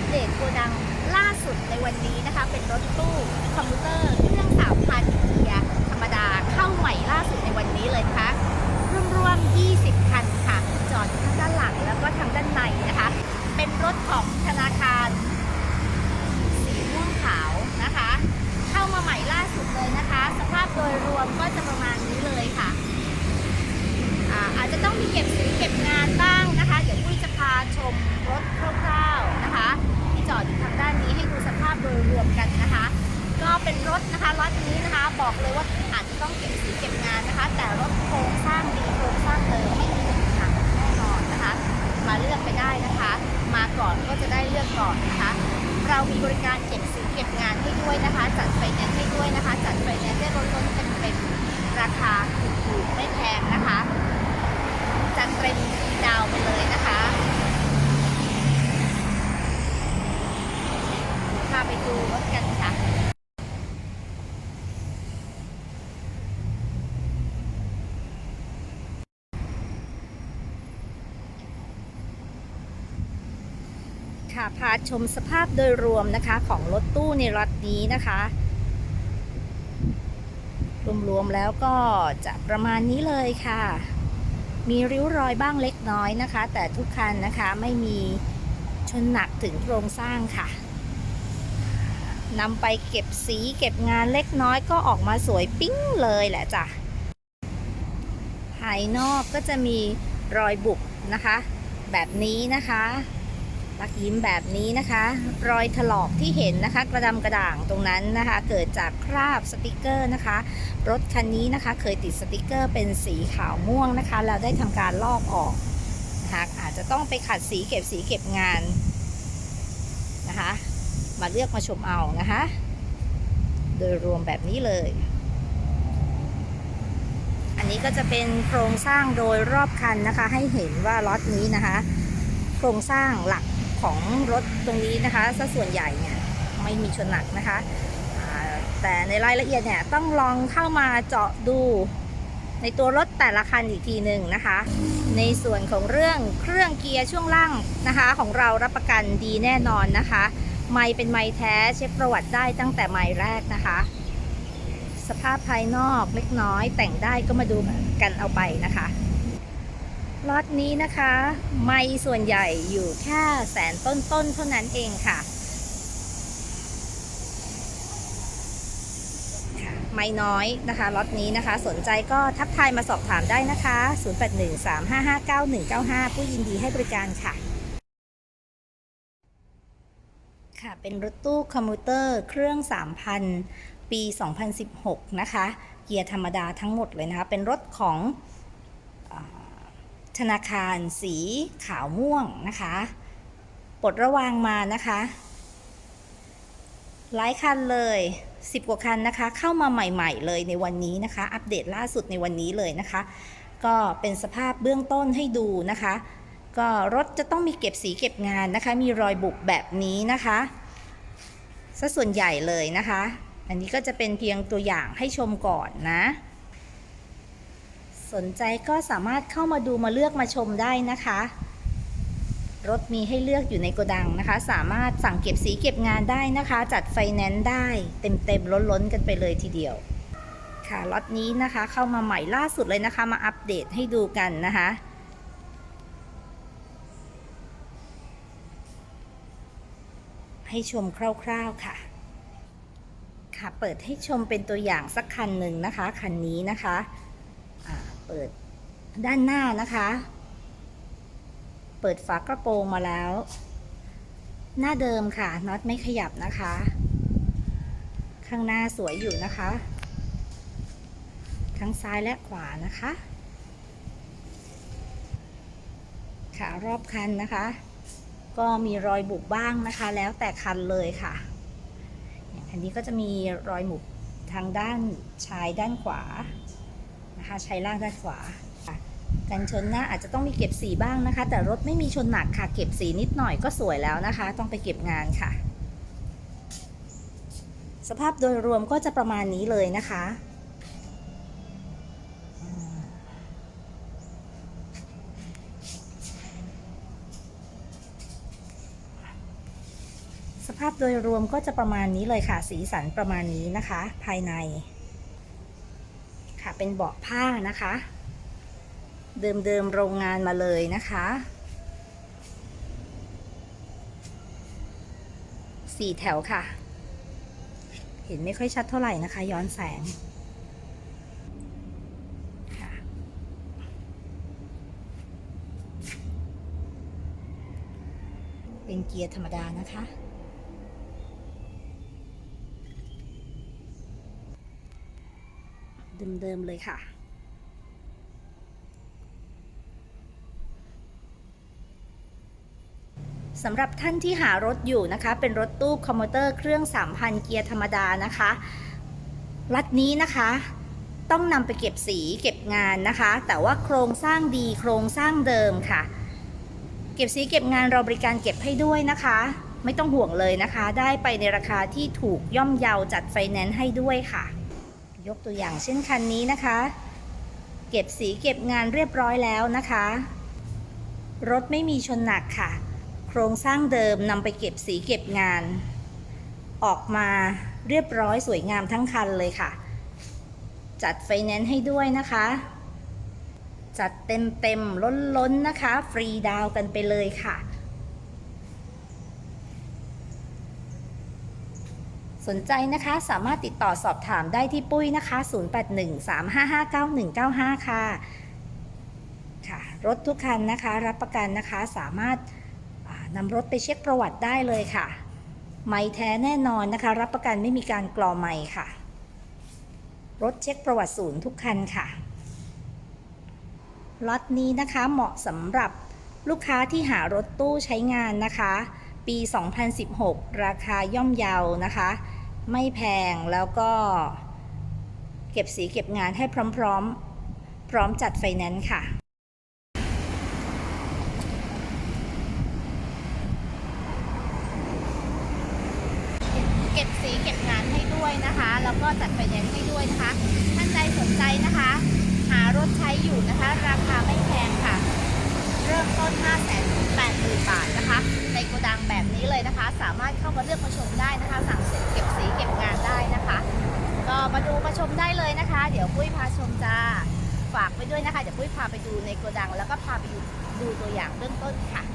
ปเดตโกดังล่าสุดในวันนี้นะคะ เป็นรถตู้คอมพิวเตอร์ บอกเลยว่าอาจจะต้องเก็บสีเก็บงานนะคะ แต่รถโครงสร้างดีโครงสร้างเดิมไม่มีปัญหาแน่นอนนะคะ มาเลือกไปได้นะคะ มาก่อนก็จะได้เลือกก่อนนะคะ เรามีบริการเก็บสีเก็บงานให้ด้วยนะคะ จัดไฟแนนซ์ให้ด้วยนะคะ จัดไฟแนนซ์ได้ลดล้นเป็นเป็นราคาถูกๆไม่แพงนะคะ จัดเต็มดาวไปเลยนะคะพาไปดูรถกันค่ะ ค่ะพาชมสภาพโดยรวมนะคะของรถตู้ในรถนี้นะคะ รวมๆแล้วก็จะประมาณนี้เลยค่ะ มีริ้วรอยบ้างเล็กน้อยนะคะ แต่ทุกคันนะคะไม่มีชนหนักถึงโครงสร้างค่ะนำไปเก็บสีเก็บงานเล็กน้อยก็ออกมาสวยปิ้งเลยแหละจ้ะ ภายนอกก็จะมีรอยบุบนะคะ แบบนี้นะคะ ลักยิ้มแบบนี้นะคะ รอยถลอกที่เห็นนะคะ กระดำกระด่างตรงนั้นนะคะ เกิดจากคราบสติกเกอร์นะคะ รถคันนี้นะคะ เคยติดสติกเกอร์เป็นสีขาวม่วงนะคะ แล้วได้ทำการลอกออกนะคะอาจจะต้องไปขัดสีเก็บสีเก็บงานนะคะ มาเลือกมาชมเอานะคะ โดยรวมแบบนี้เลย อันนี้ก็จะเป็นโครงสร้างโดยรอบคันนะคะ ให้เห็นว่าล็อตนี้นะคะ โครงสร้างหลัก ของรถตรงนี้นะคะซะส่วนใหญ่เนี่ยไม่มีชนหนักนะคะ แต่ในรายละเอียดเนี่ยต้องลองเข้ามาเจาะดูในตัวรถแต่ละคันอีกทีหนึ่งนะคะ ในส่วนของเรื่องเครื่องเกียร์ช่วงล่างนะคะ ของเรารับประกันดีแน่นอนนะคะ ไม่เป็นไม้แท้เช็คประวัติได้ตั้งแต่ไม้แรกนะคะ สภาพภายนอกเล็กน้อยแต่งได้ก็มาดูกันเอาไปนะคะ ล็อตนี้นะคะ ไม่ส่วนใหญ่อยู่แค่แสนต้นๆเท่านั้นเองค่ะ ไม่น้อยนะคะล็อตนี้นะคะ สนใจก็ทักทายมาสอบถามได้นะคะ 0813559195 ผู้ยินดีให้บริการค่ะ ค่ะ เป็นรถตู้คอมพิวเตอร์เครื่อง 3,000 ปี 2016 นะคะ เกียร์ธรรมดาทั้งหมดเลยนะคะ เป็นรถของ ธนาคารสีขาวม่วงนะคะปลดระวางมานะคะหลายคันเลย 10 กว่าคันนะคะ เข้ามาใหม่ๆเลยในวันนี้นะคะ อัปเดตล่าสุดในวันนี้เลยนะคะ ก็เป็นสภาพเบื้องต้นให้ดูนะคะ ก็รถจะต้องมีเก็บสีเก็บงานนะคะ มีรอยบุบแบบนี้นะคะซะส่วนใหญ่เลยนะคะ อันนี้ก็จะเป็นเพียงตัวอย่างให้ชมก่อนนะ สนใจก็สามารถเข้ามาดูมาเลือกมาชมได้นะคะ รถมีให้เลือกอยู่ในโกดังนะคะ สามารถสั่งเก็บสีเก็บงานได้นะคะ จัดไฟแนนซ์ได้เต็มๆล้นๆกันไปเลยทีเดียว ค่ะล็อตนี้นะคะเข้ามาใหม่ล่าสุดเลยนะคะ มาอัปเดตให้ดูกันนะคะให้ชมคร่าวๆค่ะ ค่ะ เปิดให้ชมเป็นตัวอย่างสักคันหนึ่งนะคะ คันนี้นะคะ เปิดด้านหน้านะคะ เปิดฝากระโปรงมาแล้ว หน้าเดิมค่ะ น็อตไม่ขยับนะคะ ข้างหน้าสวยอยู่นะคะ ทั้งซ้ายและขวานะคะค่ะรอบคันนะคะ ก็มีรอยบุบบ้างนะคะ แล้วแต่คันเลยค่ะ อย่างคันนี้ก็จะมีรอยบุบทางด้านชายด้านขวา นะคะชายล่างด้านขวากันชนหน้าอาจจะต้องมีเก็บสีบ้างนะคะ แต่รถไม่มีชนหนักค่ะ เก็บสีนิดหน่อยก็สวยแล้วนะคะ ต้องไปเก็บงานค่ะ สภาพโดยรวมก็จะประมาณนี้เลยนะคะภาพโดยรวมก็จะประมาณนี้เลยค่ะ สีสันประมาณนี้นะคะ ภายใน เป็นเบาะผ้านะคะ เดิมๆโรงงานมาเลยนะคะ สี่แถวค่ะ เห็นไม่ค่อยชัดเท่าไหร่นะคะ ย้อนแสงเป็นเกียร์ธรรมดานะคะ เดิมๆเลยค่ะ สำหรับท่านที่หารถอยู่นะคะ เป็นรถตู้คอมมอเตอร์เครื่อง 3,000 เกียร์ธรรมดานะคะรัดนี้นะคะต้องนำไปเก็บสีเก็บงานนะคะ แต่ว่าโครงสร้างดีโครงสร้างเดิมค่ะ เก็บสีเก็บงานเราบริการเก็บให้ด้วยนะคะ ไม่ต้องห่วงเลยนะคะ ได้ไปในราคาที่ถูกย่อมเยาจัดไฟแนนซ์ให้ด้วยค่ะ ยกตัวอย่างเช่นคันนี้นะคะ เก็บสีเก็บงานเรียบร้อยแล้วนะคะ รถไม่มีชนหนักค่ะ โครงสร้างเดิมนำไปเก็บสีเก็บงาน ออกมาเรียบร้อยสวยงามทั้งคันเลยค่ะ จัดไฟแนนซ์ให้ด้วยนะคะ จัดเต็มเต็มล้นล้นนะคะ ฟรีดาวกันไปเลยค่ะ สนใจนะคะสามารถติดต่อสอบถามได้ที่ปุ้ยนะคะ 0813559195 ค่ะ ค่ะ รถทุกคันนะคะ รับประกันนะคะสามารถานำรถไปเช็คประวัติได้เลยค่ะ ไม่แท้แน่นอนนะคะ รับประกันไม่มีการกรอไม่ค่ะ รถเช็คประวัติศูนย์ทุกคันค่ะล็อตนี้นะคะเหมาะสำหรับลูกค้าที่หารถตู้ใช้งานนะคะ ปี 2016 ราคาย่อมเยาวนะคะ ไม่แพงแล้วก็เก็บสีเก็บงานให้พร้อมๆ พร้อมจัดไฟแนนซ์ค่ะเก็บสีเก็บงานให้ด้วยนะคะ แล้วก็จัดไฟแนนซ์ให้ด้วยนะคะ ท่านใดสนใจนะคะ หารถใช้อยู่นะคะ ราคาไม่แพงค่ะ เริ่มต้น 5 8 0 0 0 0 บาท สามารถเข้ามาเลือกมาชมได้นะคะสั่งเสร็จเก็บสีเก็บงานได้นะคะ ก็มาดูมาชมได้เลยนะคะ เดี๋ยวปุ้ยพาชมจ้าฝากไปด้วยนะคะเดี๋ยวปุ้ยพาไปดูในโกดัง แล้วก็พาไปดูดูตัวอย่างเบื้องต้นค่ะ